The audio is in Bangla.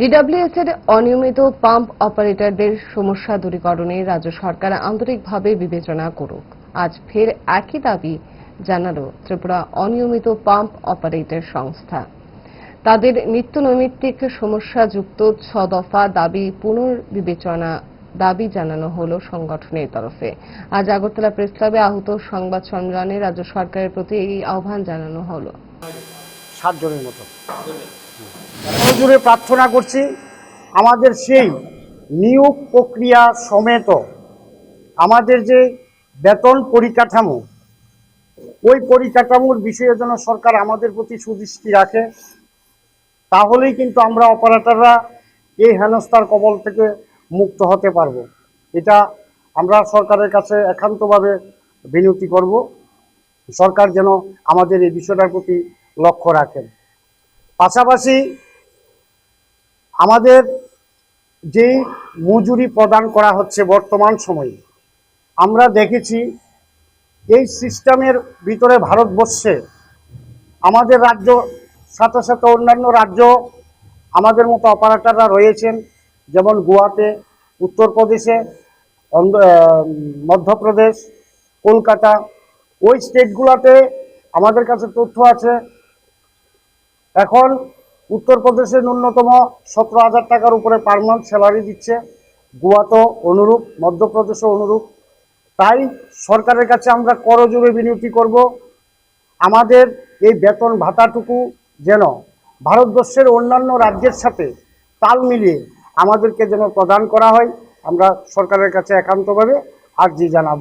ডিডব্লিউএস এর অনিয়মিত পাম্প অপারেটরদের সমস্যা দূরীকরণে রাজ্য সরকার আন্তরিকভাবে বিবেচনা করুক। আজ ফের একই দাবি জানালো ত্রিপুরা অনিয়মিত পাম্প অপারেটর সংস্থা। তাদের নিত্য নৈমিত্তিক সমস্যাযুক্ত ছ দফা দাবি পুনর্বিবেচনা দাবি জানানো হলো সংগঠনের তরফে। আজ আগরতলা প্রেস ক্লাবে আহত সংবাদ সম্মেলনে রাজ্য সরকারের প্রতি এই আহ্বান জানানো হলো। সাতজনের মতো। জুড়ে প্রার্থনা করছি। আমাদের সেই নিয়োগ প্রক্রিয়া সমেত আমাদের যে বেতন পরিকাঠামো, ওই পরিকাঠামোর বিষয়ে যেন সরকার আমাদের প্রতি সুদৃষ্টি রাখে, তাহলেই কিন্তু আমরা অপারেটররা এই হেনস্থার কবল থেকে মুক্ত হতে পারব। এটা আমরা সরকারের কাছে একান্তভাবে বিনতি করব। সরকার যেন আমাদের এই বিষয়টার প্রতি লক্ষ্য রাখেন। পাশাপাশি আমাদের যেই মজুরি প্রদান করা হচ্ছে বর্তমান সময়ে, আমরা দেখেছি এই সিস্টেমের ভিতরে ভারতবর্ষে আমাদের রাজ্য, সাথে সাথে অন্যান্য রাজ্য আমাদের মতো অপারেটররা রয়েছেন, যেমন গোয়াতে, উত্তরপ্রদেশে মধ্যপ্রদেশ, কলকাতা, ওই স্টেটগুলোতে আমাদের কাছে তথ্য আছে। এখন উত্তরপ্রদেশে ন্যূনতম সতেরো হাজার টাকার উপরে পার মান্থ স্যালারি দিচ্ছে। গোয়াতেও অনুরূপ, মধ্যপ্রদেশও অনুরূপ। তাই সরকারের কাছে আমরা করজোরে বিনতি করব। আমাদের এই বেতন ভাতাটুকু যেন ভারতবর্ষের অন্যান্য রাজ্যের সাথে তাল মিলিয়ে আমাদেরকে যেন প্রদান করা হয়, আমরা সরকারের কাছে একান্তভাবে আর্জি জানাব।